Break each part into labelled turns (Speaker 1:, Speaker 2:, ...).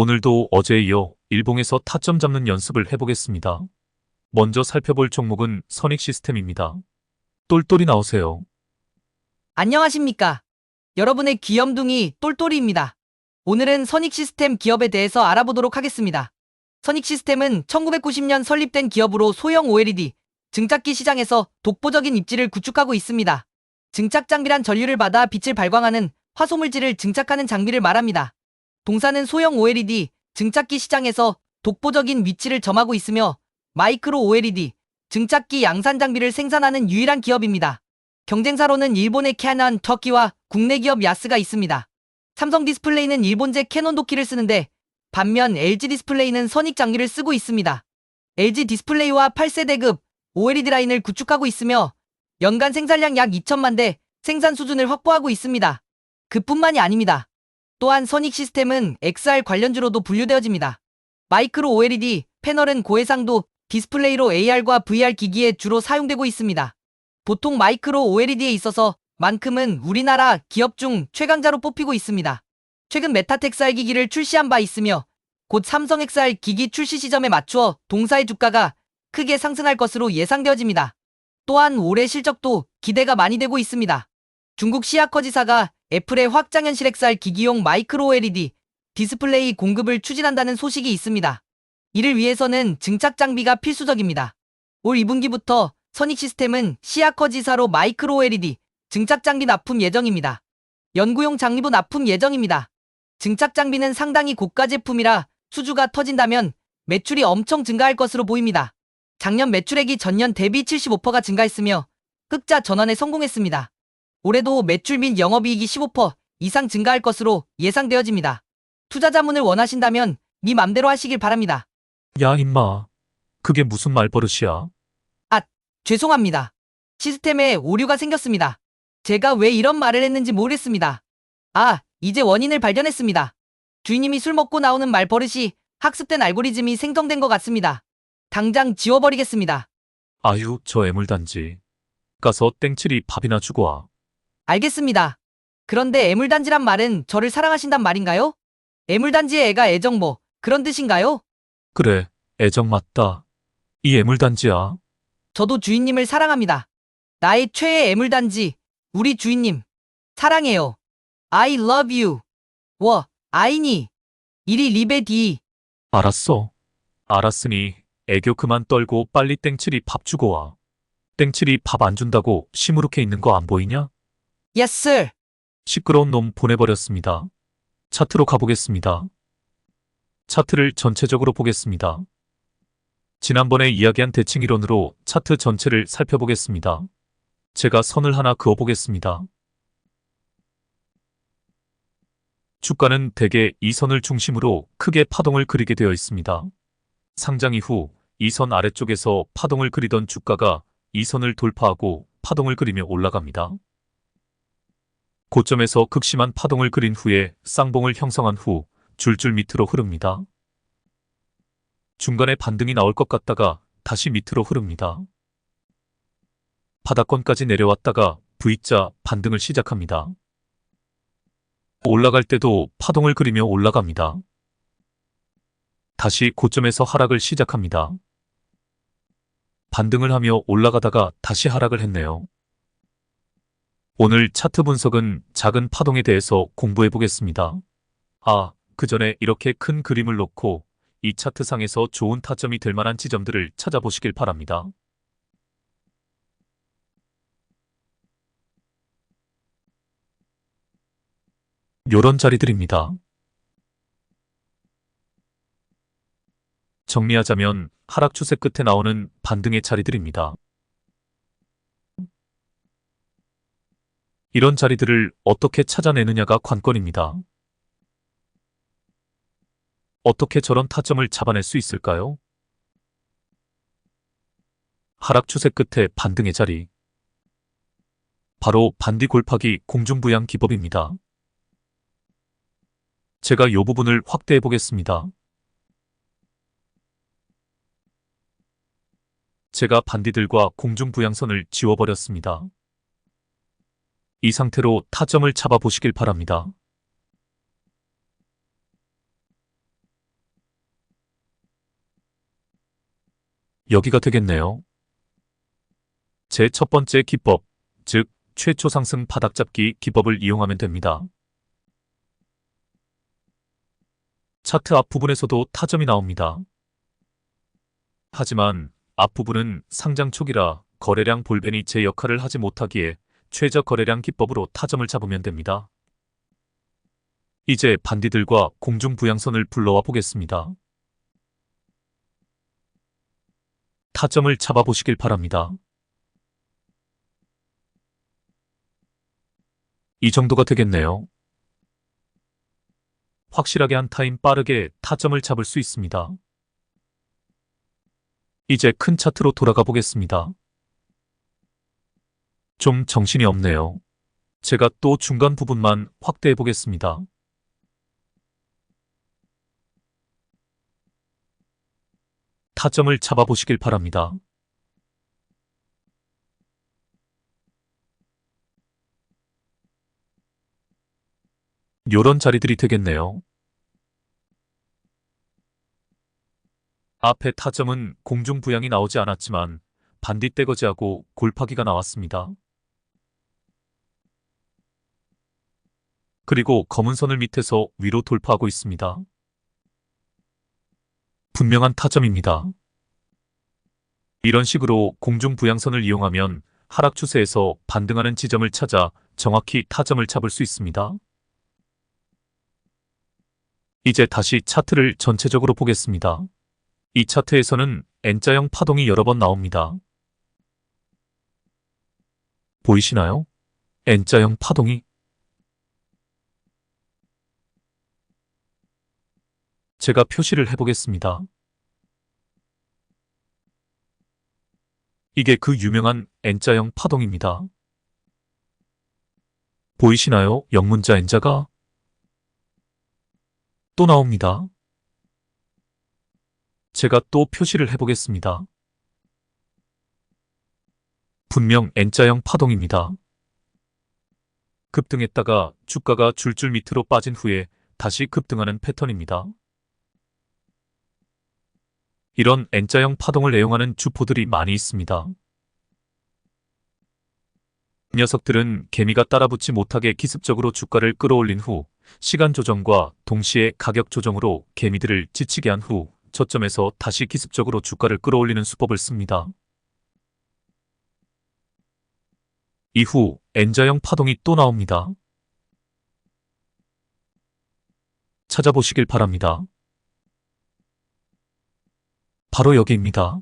Speaker 1: 오늘도 어제에 이어 일봉에서 타점 잡는 연습을 해보겠습니다. 먼저 살펴볼 종목은 선익 시스템입니다. 똘똘이 나오세요.
Speaker 2: 안녕하십니까. 여러분의 귀염둥이 똘똘이입니다. 오늘은 선익 시스템 기업에 대해서 알아보도록 하겠습니다. 선익 시스템은 1990년 설립된 기업으로 소형 OLED 증착기 시장에서 독보적인 입지를 구축하고 있습니다. 증착 장비란 전류를 받아 빛을 발광하는 화소물질을 증착하는 장비를 말합니다. 동사는 소형 OLED 증착기 시장에서 독보적인 위치를 점하고 있으며 마이크로 OLED 증착기 양산 장비를 생산하는 유일한 기업입니다. 경쟁사로는 일본의 캐넌, 터키와 국내 기업 야스가 있습니다. 삼성 디스플레이는 일본제 캐논 도키를 쓰는데 반면 LG 디스플레이는 선익 장비를 쓰고 있습니다. LG 디스플레이와 8세대급 OLED 라인을 구축하고 있으며 연간 생산량 약 2천만 대 생산 수준을 확보하고 있습니다. 그뿐만이 아닙니다. 또한 선익 시스템은 XR 관련주로도 분류되어집니다. 마이크로 OLED 패널은 고해상도 디스플레이로 AR과 VR 기기에 주로 사용되고 있습니다. 보통 마이크로 OLED에 있어서 만큼은 우리나라 기업 중 최강자로 뽑히고 있습니다. 최근 메타 텍스알 기기를 출시한 바 있으며 곧 삼성 XR 기기 출시 시점에 맞추어 동사의 주가가 크게 상승할 것으로 예상되어집니다. 또한 올해 실적도 기대가 많이 되고 있습니다. 중국 시아커 지사가 애플의 확장현실 XR 기기용 마이크로 OLED 디스플레이 공급을 추진한다는 소식이 있습니다. 이를 위해서는 증착 장비가 필수적입니다. 올 2분기부터 선익 시스템은 시아커 지사로 마이크로 OLED 증착 장비 납품 예정입니다. 연구용 장비도 납품 예정입니다. 증착 장비는 상당히 고가 제품이라 수주가 터진다면 매출이 엄청 증가할 것으로 보입니다. 작년 매출액이 전년 대비 75%가 증가했으며 흑자 전환에 성공했습니다. 올해도 매출 및 영업이익이 15% 이상 증가할 것으로 예상되어집니다. 투자 자문을 원하신다면 네 맘대로 하시길 바랍니다.
Speaker 1: 야, 임마. 그게 무슨 말버릇이야?
Speaker 2: 죄송합니다. 시스템에 오류가 생겼습니다. 제가 왜 이런 말을 했는지 모르겠습니다. 아, 이제 원인을 발견했습니다. 주인님이 술 먹고 나오는 말버릇이 학습된 알고리즘이 생성된 것 같습니다. 당장 지워버리겠습니다.
Speaker 1: 아유, 저 애물단지. 가서 땡칠이 밥이나 주고 와.
Speaker 2: 알겠습니다. 그런데 애물단지란 말은 저를 사랑하신단 말인가요? 애물단지의 애가 애정 뭐 그런 뜻인가요?
Speaker 1: 그래, 애정 맞다. 이 애물단지야.
Speaker 2: 저도 주인님을 사랑합니다. 나의 최애 애물단지, 우리 주인님. 사랑해요. I love you. 워, 아이니. 이리 리베 디.
Speaker 1: 알았어. 알았으니 애교 그만 떨고 빨리 땡칠이 밥 주고 와. 땡칠이 밥 안 준다고 시무룩해 있는 거 안 보이냐?
Speaker 2: Sir.
Speaker 1: 시끄러운 놈 보내버렸습니다. 차트로 가보겠습니다. 차트를 전체적으로 보겠습니다. 지난번에 이야기한 대칭 이론으로 차트 전체를 살펴보겠습니다. 제가 선을 하나 그어보겠습니다. 주가는 대개 이 선을 중심으로 크게 파동을 그리게 되어 있습니다. 상장 이후 이 선 아래쪽에서 파동을 그리던 주가가 이 선을 돌파하고 파동을 그리며 올라갑니다. 고점에서 극심한 파동을 그린 후에 쌍봉을 형성한 후 줄줄 밑으로 흐릅니다. 중간에 반등이 나올 것 같다가 다시 밑으로 흐릅니다. 바닥권까지 내려왔다가 V자 반등을 시작합니다. 올라갈 때도 파동을 그리며 올라갑니다. 다시 고점에서 하락을 시작합니다. 반등을 하며 올라가다가 다시 하락을 했네요. 오늘 차트 분석은 작은 파동에 대해서 공부해 보겠습니다. 아, 그 전에 이렇게 큰 그림을 놓고 이 차트상에서 좋은 타점이 될 만한 지점들을 찾아보시길 바랍니다. 요런 자리들입니다. 정리하자면 하락 추세 끝에 나오는 반등의 자리들입니다. 이런 자리들을 어떻게 찾아내느냐가 관건입니다. 어떻게 저런 타점을 잡아낼 수 있을까요? 하락 추세 끝에 반등의 자리. 바로 반디 골파기 공중부양 기법입니다. 제가 이 부분을 확대해 보겠습니다. 제가 반디들과 공중부양선을 지워버렸습니다. 이 상태로 타점을 잡아보시길 바랍니다. 여기가 되겠네요. 제 첫 번째 기법, 즉 최초 상승 바닥 잡기 기법을 이용하면 됩니다. 차트 앞부분에서도 타점이 나옵니다. 하지만 앞부분은 상장 초기라 거래량 볼펜이 제 역할을 하지 못하기에 최저 거래량 기법으로 타점을 잡으면 됩니다. 이제 반디들과 공중 부양선을 불러와 보겠습니다. 타점을 잡아보시길 바랍니다. 이 정도가 되겠네요. 확실하게 한 타임 빠르게 타점을 잡을 수 있습니다. 이제 큰 차트로 돌아가 보겠습니다. 좀 정신이 없네요. 제가 또 중간 부분만 확대해 보겠습니다. 타점을 잡아보시길 바랍니다. 요런 자리들이 되겠네요. 앞에 타점은 공중 부양이 나오지 않았지만 반디 떼거지하고 골파기가 나왔습니다. 그리고 검은 선을 밑에서 위로 돌파하고 있습니다. 분명한 타점입니다. 이런 식으로 공중 부양선을 이용하면 하락 추세에서 반등하는 지점을 찾아 정확히 타점을 잡을 수 있습니다. 이제 다시 차트를 전체적으로 보겠습니다. 이 차트에서는 N자형 파동이 여러 번 나옵니다. 보이시나요? N자형 파동이 제가 표시를 해보겠습니다. 이게 그 유명한 N자형 파동입니다. 보이시나요? 영문자 N자가 또 나옵니다. 제가 또 표시를 해보겠습니다. 분명 N자형 파동입니다. 급등했다가 주가가 줄줄 밑으로 빠진 후에 다시 급등하는 패턴입니다. 이런 N자형 파동을 애용하는 주포들이 많이 있습니다. 녀석들은 개미가 따라붙지 못하게 기습적으로 주가를 끌어올린 후 시간 조정과 동시에 가격 조정으로 개미들을 지치게 한 후 저점에서 다시 기습적으로 주가를 끌어올리는 수법을 씁니다. 이후 N자형 파동이 또 나옵니다. 찾아보시길 바랍니다. 바로 여기입니다.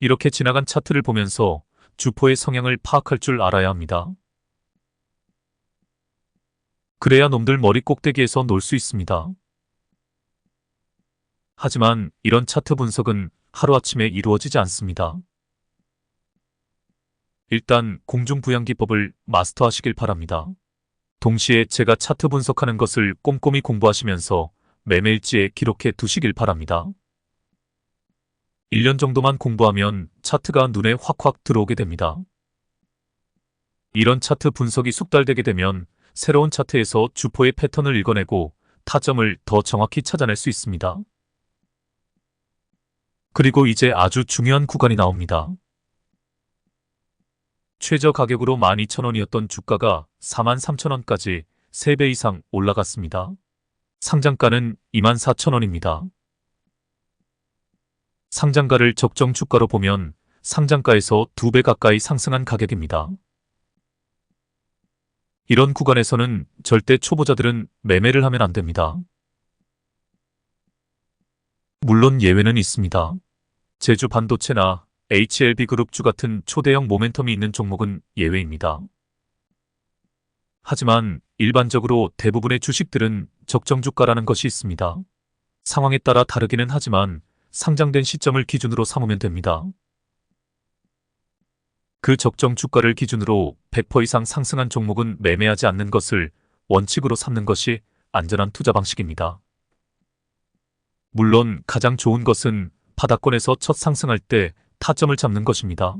Speaker 1: 이렇게 지나간 차트를 보면서 주포의 성향을 파악할 줄 알아야 합니다. 그래야 놈들 머리 꼭대기에서 놀 수 있습니다. 하지만 이런 차트 분석은 하루아침에 이루어지지 않습니다. 일단 공중부양 기법을 마스터하시길 바랍니다. 동시에 제가 차트 분석하는 것을 꼼꼼히 공부하시면서 매매일지에 기록해 두시길 바랍니다. 1년 정도만 공부하면 차트가 눈에 확확 들어오게 됩니다. 이런 차트 분석이 숙달되게 되면 새로운 차트에서 주포의 패턴을 읽어내고 타점을 더 정확히 찾아낼 수 있습니다. 그리고 이제 아주 중요한 구간이 나옵니다. 최저 가격으로 12,000원이었던 주가가 43,000원까지 3배 이상 올라갔습니다. 상장가는 24,000원입니다. 상장가를 적정 주가로 보면 상장가에서 2배 가까이 상승한 가격입니다. 이런 구간에서는 절대 초보자들은 매매를 하면 안 됩니다. 물론 예외는 있습니다. 제주 반도체나 HLB 그룹주 같은 초대형 모멘텀이 있는 종목은 예외입니다. 하지만 일반적으로 대부분의 주식들은 적정 주가라는 것이 있습니다. 상황에 따라 다르기는 하지만 상장된 시점을 기준으로 삼으면 됩니다. 그 적정 주가를 기준으로 100% 이상 상승한 종목은 매매하지 않는 것을 원칙으로 삼는 것이 안전한 투자 방식입니다. 물론 가장 좋은 것은 바닥권에서 첫 상승할 때 타점을 잡는 것입니다.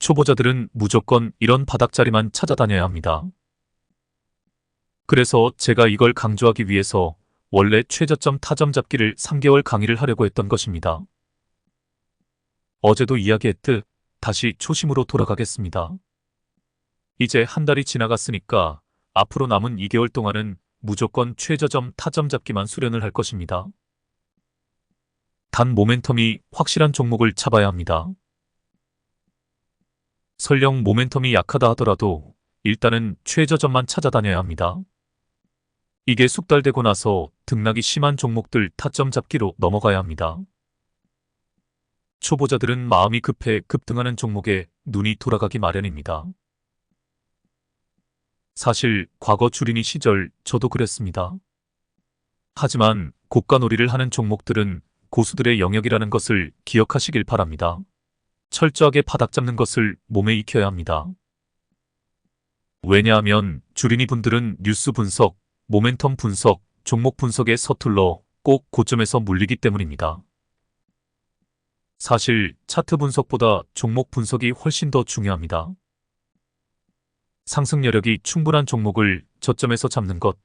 Speaker 1: 초보자들은 무조건 이런 바닥자리만 찾아다녀야 합니다. 그래서 제가 이걸 강조하기 위해서 원래 최저점 타점 잡기를 3개월 강의를 하려고 했던 것입니다. 어제도 이야기했듯 다시 초심으로 돌아가겠습니다. 이제 한 달이 지나갔으니까 앞으로 남은 2개월 동안은 무조건 최저점 타점 잡기만 수련을 할 것입니다. 단 모멘텀이 확실한 종목을 잡아야 합니다. 설령 모멘텀이 약하다 하더라도 일단은 최저점만 찾아다녀야 합니다. 이게 숙달되고 나서 등락이 심한 종목들 타점 잡기로 넘어가야 합니다. 초보자들은 마음이 급해 급등하는 종목에 눈이 돌아가기 마련입니다. 사실 과거 주린이 시절 저도 그랬습니다. 하지만 고가놀이를 하는 종목들은 고수들의 영역이라는 것을 기억하시길 바랍니다. 철저하게 바닥 잡는 것을 몸에 익혀야 합니다. 왜냐하면 주린이 분들은 뉴스 분석, 모멘텀 분석, 종목 분석에 서툴러 꼭 고점에서 물리기 때문입니다. 사실 차트 분석보다 종목 분석이 훨씬 더 중요합니다. 상승 여력이 충분한 종목을 저점에서 잡는 것,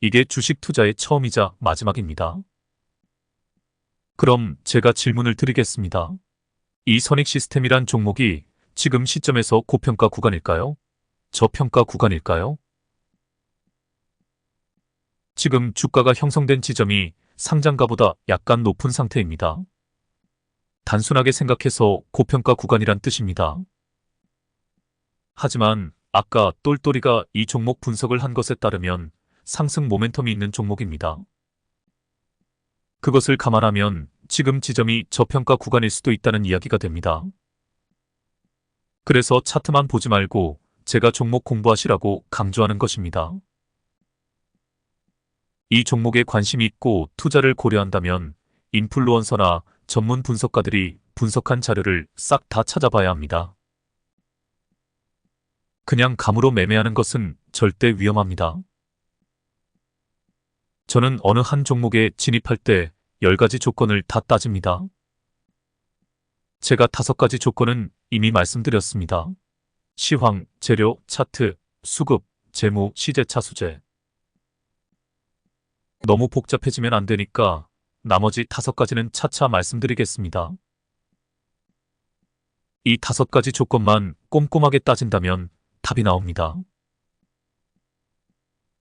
Speaker 1: 이게 주식 투자의 처음이자 마지막입니다. 그럼 제가 질문을 드리겠습니다. 이 선익 시스템이란 종목이 지금 시점에서 고평가 구간일까요? 저평가 구간일까요? 지금 주가가 형성된 지점이 상장가보다 약간 높은 상태입니다. 단순하게 생각해서 고평가 구간이란 뜻입니다. 하지만 아까 똘똘이가 이 종목 분석을 한 것에 따르면 상승 모멘텀이 있는 종목입니다. 그것을 감안하면 지금 지점이 저평가 구간일 수도 있다는 이야기가 됩니다. 그래서 차트만 보지 말고 제가 종목 공부하시라고 강조하는 것입니다. 이 종목에 관심이 있고 투자를 고려한다면 인플루언서나 전문 분석가들이 분석한 자료를 싹 다 찾아봐야 합니다. 그냥 감으로 매매하는 것은 절대 위험합니다. 저는 어느 한 종목에 진입할 때 10가지 조건을 다 따집니다. 제가 다섯 가지 조건은 이미 말씀드렸습니다. 시황, 재료, 차트, 수급, 재무, 시제 차 수제. 너무 복잡해지면 안 되니까 나머지 다섯 가지는 차차 말씀드리겠습니다. 이 다섯 가지 조건만 꼼꼼하게 따진다면 답이 나옵니다.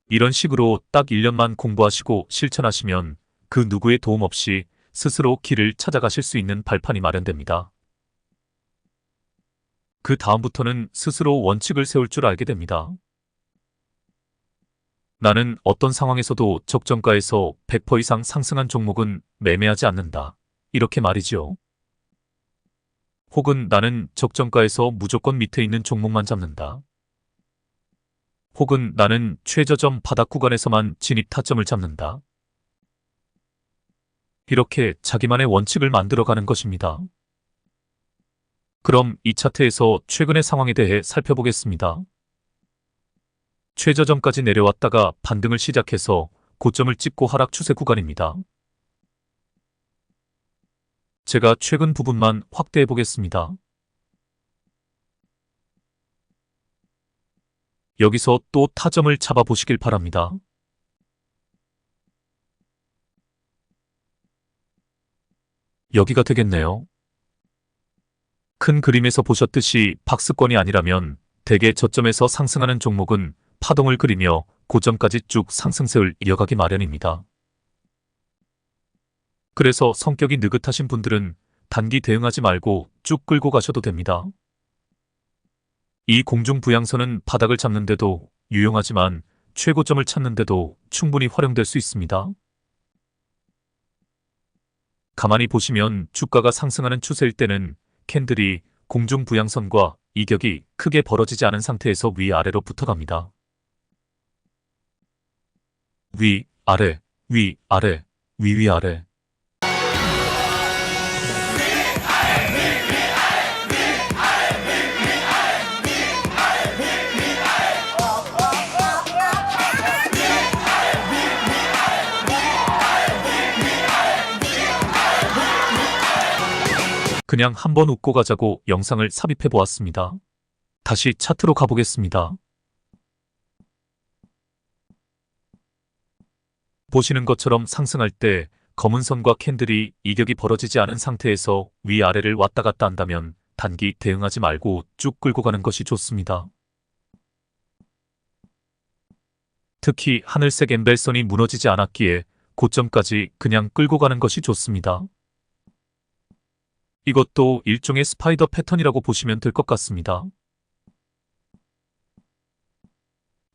Speaker 1: 이런 식으로 딱 1년만 공부하시고 실천하시면 그 누구의 도움 없이 스스로 길을 찾아가실 수 있는 발판이 마련됩니다. 그 다음부터는 스스로 원칙을 세울 줄 알게 됩니다. 나는 어떤 상황에서도 적정가에서 100% 이상 상승한 종목은 매매하지 않는다. 이렇게 말이지요. 혹은 나는 적정가에서 무조건 밑에 있는 종목만 잡는다. 혹은 나는 최저점 바닥 구간에서만 진입 타점을 잡는다. 이렇게 자기만의 원칙을 만들어가는 것입니다. 그럼 이 차트에서 최근의 상황에 대해 살펴보겠습니다. 최저점까지 내려왔다가 반등을 시작해서 고점을 찍고 하락 추세 구간입니다. 제가 최근 부분만 확대해 보겠습니다. 여기서 또 타점을 잡아 보시길 바랍니다. 여기가 되겠네요. 큰 그림에서 보셨듯이 박스권이 아니라면 대개 저점에서 상승하는 종목은 파동을 그리며 고점까지 쭉 상승세를 이어가기 마련입니다. 그래서 성격이 느긋하신 분들은 단기 대응하지 말고 쭉 끌고 가셔도 됩니다. 이 공중부양선은 바닥을 잡는데도 유용하지만 최고점을 찾는데도 충분히 활용될 수 있습니다. 가만히 보시면 주가가 상승하는 추세일 때는 캔들이 공중부양선과 이격이 크게 벌어지지 않은 상태에서 위아래로 붙어갑니다. 위, 아래, 위, 아래, 위, 위, 아래. 그냥 한번 웃고 가자고 영상을 삽입해 보았습니다. 다시 차트로 가보겠습니다. 보시는 것처럼 상승할 때 검은 선과 캔들이 이격이 벌어지지 않은 상태에서 위아래를 왔다 갔다 한다면 단기 대응하지 말고 쭉 끌고 가는 것이 좋습니다. 특히 하늘색 엠벨선이 무너지지 않았기에 고점까지 그냥 끌고 가는 것이 좋습니다. 이것도 일종의 스파이더 패턴이라고 보시면 될 것 같습니다.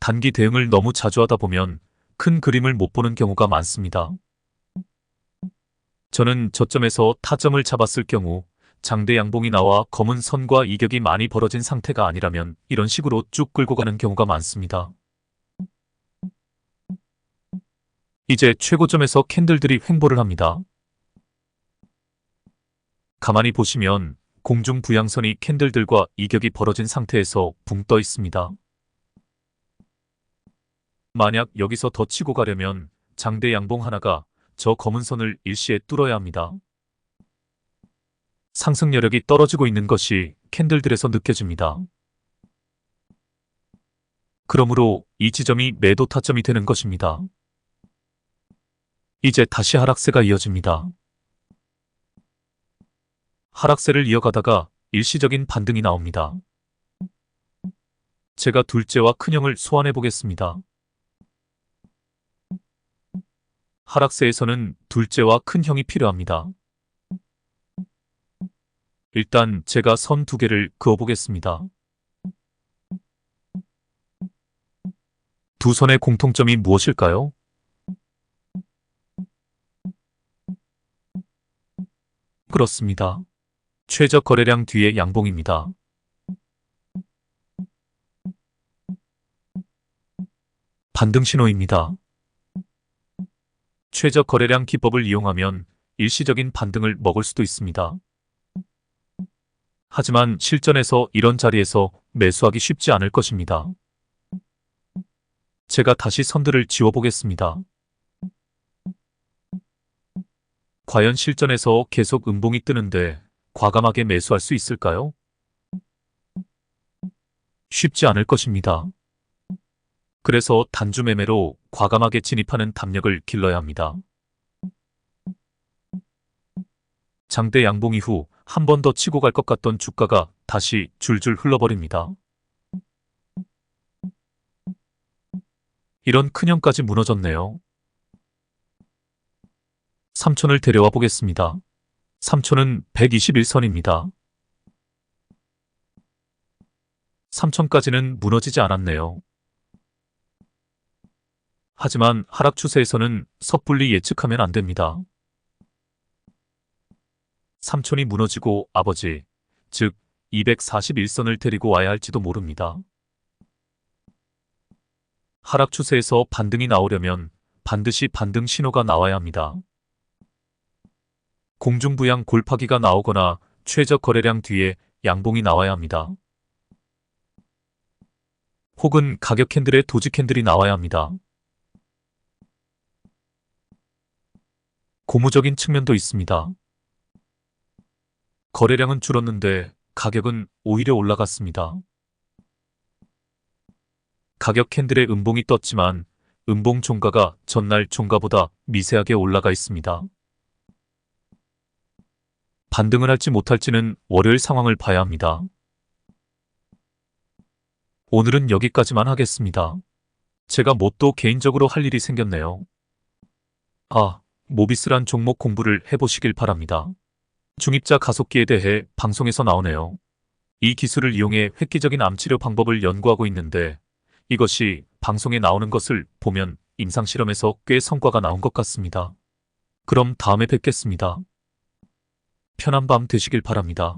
Speaker 1: 단기 대응을 너무 자주 하다 보면 큰 그림을 못 보는 경우가 많습니다. 저는 저점에서 타점을 잡았을 경우 장대 양봉이 나와 검은 선과 이격이 많이 벌어진 상태가 아니라면 이런 식으로 쭉 끌고 가는 경우가 많습니다. 이제 최고점에서 캔들들이 횡보를 합니다. 가만히 보시면 공중 부양선이 캔들들과 이격이 벌어진 상태에서 붕 떠 있습니다. 만약 여기서 더 치고 가려면 장대 양봉 하나가 저 검은 선을 일시에 뚫어야 합니다. 상승 여력이 떨어지고 있는 것이 캔들들에서 느껴집니다. 그러므로 이 지점이 매도 타점이 되는 것입니다. 이제 다시 하락세가 이어집니다. 하락세를 이어가다가 일시적인 반등이 나옵니다. 제가 둘째와 큰형을 소환해 보겠습니다. 하락세에서는 둘째와 큰형이 필요합니다. 일단 제가 선 두 개를 그어 보겠습니다. 두 선의 공통점이 무엇일까요? 그렇습니다. 최저 거래량 뒤에 양봉입니다. 반등 신호입니다. 최저 거래량 기법을 이용하면 일시적인 반등을 먹을 수도 있습니다. 하지만 실전에서 이런 자리에서 매수하기 쉽지 않을 것입니다. 제가 다시 선들을 지워보겠습니다. 과연 실전에서 계속 음봉이 뜨는데 과감하게 매수할 수 있을까요? 쉽지 않을 것입니다. 그래서 단주 매매로 과감하게 진입하는 담력을 길러야 합니다. 장대 양봉 이후 한 번 더 치고 갈 것 같던 주가가 다시 줄줄 흘러버립니다. 이런 큰형까지 무너졌네요. 삼촌을 데려와 보겠습니다. 삼촌은 121선입니다. 삼촌까지는 무너지지 않았네요. 하지만 하락 추세에서는 섣불리 예측하면 안 됩니다. 삼촌이 무너지고 아버지, 즉 241선을 데리고 와야 할지도 모릅니다. 하락 추세에서 반등이 나오려면 반드시 반등 신호가 나와야 합니다. 공중부양 골파기가 나오거나 최저 거래량 뒤에 양봉이 나와야 합니다. 혹은 가격 캔들의 도지 캔들이 나와야 합니다. 고무적인 측면도 있습니다. 거래량은 줄었는데 가격은 오히려 올라갔습니다. 가격 캔들의 음봉이 떴지만 음봉 종가가 전날 종가보다 미세하게 올라가 있습니다. 반등을 할지 못할지는 월요일 상황을 봐야 합니다. 오늘은 여기까지만 하겠습니다. 제가 뭐또 개인적으로 할 일이 생겼네요. 아, 모비스란 종목 공부를 해보시길 바랍니다. 중입자 가속기에 대해 방송에서 나오네요. 이 기술을 이용해 획기적인 암치료 방법을 연구하고 있는데 이것이 방송에 나오는 것을 보면 임상실험에서 꽤 성과가 나온 것 같습니다. 그럼 다음에 뵙겠습니다. 편한 밤 되시길 바랍니다.